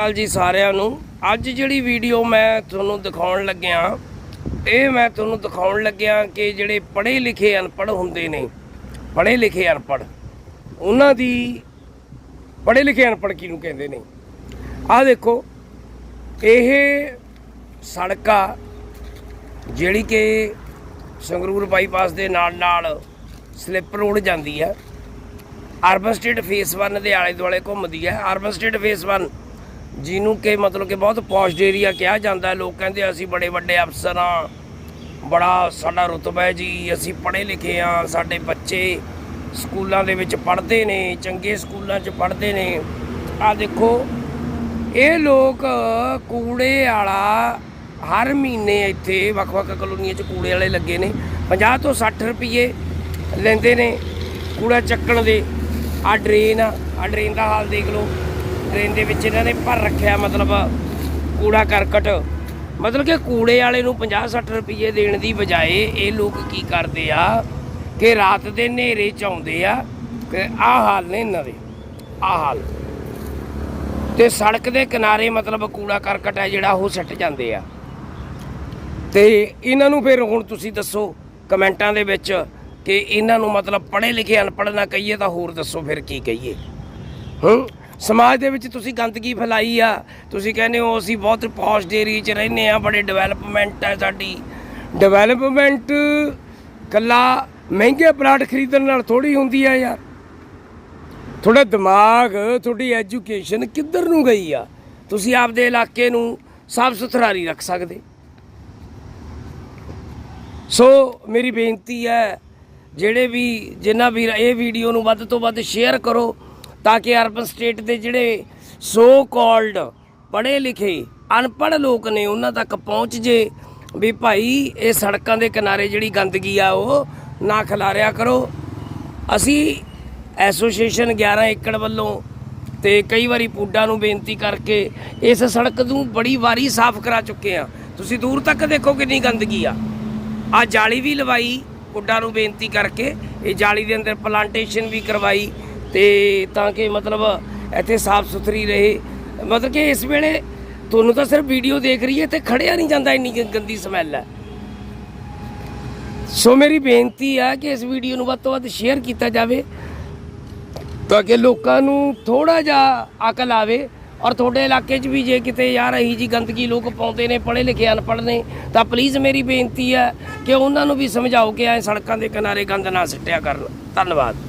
ਕਾਲ ਜੀ ਸਾਰਿਆਂ ਨੂੰ। ਅੱਜ ਜਿਹੜੀ ਵੀਡੀਓ ਮੈਂ ਤੁਹਾਨੂੰ ਦਿਖਾਉਣ ਲੱਗਿਆ, ਇਹ ਮੈਂ ਤੁਹਾਨੂੰ ਦਿਖਾਉਣ ਲੱਗਿਆ ਕਿ ਜਿਹੜੇ ਪੜ੍ਹੇ ਲਿਖੇ ਅਨਪੜ੍ਹ ਹੁੰਦੇ ਨੇ ਪੜ੍ਹੇ ਲਿਖੇ ਅਨਪੜ੍ਹ, ਉਹਨਾਂ ਦੀ ਪੜ੍ਹੇ ਲਿਖੇ ਅਨਪੜ੍ਹ ਕਿਹਨੂੰ ਕਹਿੰਦੇ ਨੇ? ਆਹ ਦੇਖੋ, ਇਹ ਸੜਕ ਜਿਹੜੀ ਕਿ ਸੰਗਰੂਰ ਬਾਈਪਾਸ ਦੇ ਨਾਲ ਨਾਲ ਸਲਿੱਪ ਰੋਡ ਜਾਂਦੀ ਹੈ। ਅਰਬਨ ਸਟੇਟ ਫੇਸ 1 ਦੇ ਆਲੇ ਦੁਆਲੇ ਘੁੰਮਦੀ ਹੈ। ਅਰਬਨ ਸਟੇਟ ਫੇਸ 1 ਜਿਹਨੂੰ ਕਿ ਮਤਲਬ ਕਿ ਬਹੁਤ ਪੌਸ਼ ਏਰੀਆ ਕਿਹਾ ਜਾਂਦਾ ਲੋਕ ਕਹਿੰਦੇ ਅਸੀਂ ਬੜੇ ਵੱਡੇ ਅਫਸਰ ਹਾਂ। ਬੜਾ ਸਾਡਾ ਰੁਤਬਾ ਹੈ ਜੀ। ਅਸੀਂ ਪੜ੍ਹੇ ਲਿਖੇ ਹਾਂ। ਸਾਡੇ ਬੱਚੇ ਸਕੂਲਾਂ ਦੇ ਵਿੱਚ ਪੜ੍ਹਦੇ ਨੇ, ਚੰਗੇ ਸਕੂਲਾਂ 'ਚ ਪੜ੍ਹਦੇ ਨੇ। ਆ ਦੇਖੋ, ਇਹ ਲੋਕ ਕੂੜੇ ਵਾਲਾ ਹਰ ਮਹੀਨੇ ਇੱਥੇ ਵੱਖ-ਵੱਖ ਕਲੋਨੀਆਂ 'ਚ ਕੂੜੇ ਵਾਲੇ ਲੱਗੇ ਨੇ। 50 ਤੋਂ 60 ਰੁਪਏ ਲੈਂਦੇ ਨੇ ਕੂੜਾ ਚੱਕਣ ਦੇ। ਆ ਡਰੇਨ ਆ। ਆਹ ਡਰੇਨ ਦਾ ਹਾਲ ਦੇਖ ਲਓ। ਡਰੇਨ ਦੇ ਵਿੱਚ ਇਹਨਾਂ ਨੇ ਭਰ ਰੱਖਿਆ ਮਤਲਬ ਕੂੜਾ ਕਰਕਟ। ਮਤਲਬ ਕਿ ਕੂੜੇ ਵਾਲੇ ਨੂੰ 50 60 ਰੁਪਏ ਦੇਣ ਦੀ ਬਜਾਏ ਇਹ ਲੋਕ ਕੀ ਕਰਦੇ ਆ ਕਿ ਰਾਤ ਦੇ ਹਨੇਰੇ ਚ ਆਉਂਦੇ ਆ ਕਿ ਆਹ ਹਾਲ ਨੇ ਇਹਨਾਂ ਦੇ, ਆਹ ਹਾਲ। ਤੇ ਸੜਕ ਦੇ ਕਿਨਾਰੇ ਮਤਲਬ ਕੂੜਾ ਕਰਕਟ ਹੈ ਜਿਹੜਾ ਉਹ ਸੱਟ ਜਾਂਦੇ ਆ। ਤੇ ਇਹਨਾਂ ਨੂੰ ਫਿਰ ਹੁਣ ਤੁਸੀਂ ਦੱਸੋ ਕਮੈਂਟਾਂ ਦੇ ਵਿੱਚ ਕਿ ਇਹਨਾਂ ਨੂੰ ਮਤਲਬ ਪੜ੍ਹੇ ਲਿਖੇ ਅਨਪੜ੍ਹ ਨਾ ਕਹੀਏ ਤਾਂ ਹੋਰ ਦੱਸੋ ਫਿਰ ਕੀ ਕਹੀਏ। ਹੂੰ? ਸਮਾਜ ਦੇ ਵਿੱਚ ਤੁਸੀਂ ਗੰਦਗੀ ਫੈਲਾਈ ਆ, ਤੁਸੀਂ ਕਹਿੰਦੇ ਹੋ ਅਸੀਂ ਬਹੁਤ ਪੌਸ਼ ਏਰੀਏ 'ਚ ਰਹਿੰਦੇ ਆ, ਬੜੇ ਡਿਵੈਲਪਮੈਂਟ ਹੈ ਸਾਡੀ। ਡਿਵੈਲਪਮੈਂਟ ਕੱਲਾ ਮਹਿੰਗੇ ਪਲਾਟ ਖਰੀਦਣ ਨਾਲ ਥੋੜੀ ਹੁੰਦੀ ਆ ਯਾਰ। ਤੁਹਾਡਾ ਦਿਮਾਗ, ਤੁਹਾਡੀ ਐਜੂਕੇਸ਼ਨ ਕਿੱਧਰ ਨੂੰ ਗਈ ਆ? ਤੁਸੀਂ ਆਪਦੇ ਇਲਾਕੇ ਨੂੰ ਸਾਫ਼ ਸੁਥਰਾ ਰੱਖ ਸਕਦੇ। ਸੋ ਮੇਰੀ ਬੇਨਤੀ ਹੈ, ਜਿਹੜੇ ਵੀ ਜਿਨ੍ਹਾਂ ਵੀ ਇਹ ਵੀਡੀਓ ਨੂੰ ਵੱਧ ਤੋਂ ਵੱਧ ਸ਼ੇਅਰ ਕਰੋ ਤਾਂ ਕਿ ਅਰਬਨ ਸਟੇਟ ਦੇ ਜਿਹੜੇ ਸੋ ਕਾਲਡ ਪੜ੍ਹੇ ਲਿਖੇ ਅਨਪੜ੍ਹ ਲੋਕ ਨੇ ਉਹਨਾਂ ਤੱਕ ਪਹੁੰਚ ਜੇ ਵੀ ਭਾਈ ਇਹ ਸੜਕਾਂ ਦੇ ਕਿਨਾਰੇ ਜਿਹੜੀ ਗੰਦਗੀ ਆ ਉਹ ਨਾ ਖਿਲਾਰਿਆ ਕਰੋ। ਅਸੀਂ ਐਸੋਸੀਏਸ਼ਨ 11 ਏਕੜ ਵੱਲੋਂ ਤੇ ਕਈ ਵਾਰੀ ਪੂਡਾ ਨੂੰ ਬੇਨਤੀ ਕਰਕੇ ਇਸ ਸੜਕ ਨੂੰ ਬੜੀ ਵਾਰੀ ਸਾਫ਼ ਕਰਾ ਚੁੱਕੇ ਆ ਤੁਸੀਂ ਦੂਰ ਤੱਕ ਦੇਖੋ ਕਿੰਨੀ ਗੰਦਗੀ ਆ। ਆ ਜਾਲੀ ਵੀ ਲਵਾਈ, ਪੁੱਡਾ ਨੂੰ ਬੇਨਤੀ ਕਰਕੇ, ਇਹ ਜਾਲੀ ਦੇ ਅੰਦਰ ਪਲਾਂਟੇਸ਼ਨ ਵੀ ਕਰਵਾਈ ਤੇ ਤਾਂ ਕਿ ਮਤਲਬ ਇੱਥੇ ਸਾਫ਼ ਸੁਥਰੀ ਰਹੇ। ਮਤਲਬ ਕਿ ਇਸ ਵੇਲੇ ਤੁਹਾਨੂੰ ਤਾਂ ਸਿਰਫ ਵੀਡੀਓ ਦੇਖ ਰਹੀ ਹੈ ਤੇ ਖੜਿਆ ਨਹੀਂ ਜਾਂਦਾ ਇੰਨੀ ਗੰਦੀ ਸਮੈਲ ਹੈ। ਸੋ ਮੇਰੀ ਬੇਨਤੀ ਆ ਕਿ ਇਸ ਵੀਡੀਓ ਨੂੰ ਵੱਧ ਤੋਂ ਵੱਧ ਸ਼ੇਅਰ ਕੀਤਾ ਜਾਵੇ ਤਾਂ ਕਿ ਲੋਕਾਂ ਨੂੰ ਥੋੜਾ ਜਿਹਾ ਅਕਲ ਆਵੇ ਔਰ ਤੁਹਾਡੇ ਇਲਾਕੇ 'ਚ ਵੀ ਜੇ ਕਿਤੇ ਯਾਰ ਇਹੀ ਜੀ ਗੰਦਗੀ ਲੋਕ ਪਾਉਂਦੇ ਨੇ, ਪੜ੍ਹੇ ਲਿਖੇ ਅਨਪੜ੍ਹ ਨੇ, ਤਾਂ ਪਲੀਜ਼ ਮੇਰੀ ਬੇਨਤੀ ਹੈ ਕਿ ਉਹਨਾਂ ਨੂੰ ਵੀ ਸਮਝਾਓ ਕਿ ਐ ਸੜਕਾਂ ਦੇ ਕਿਨਾਰੇ ਗੰਦ ਨਾ ਸਿੱਟਿਆ ਕਰਨ। ਧੰਨਵਾਦ।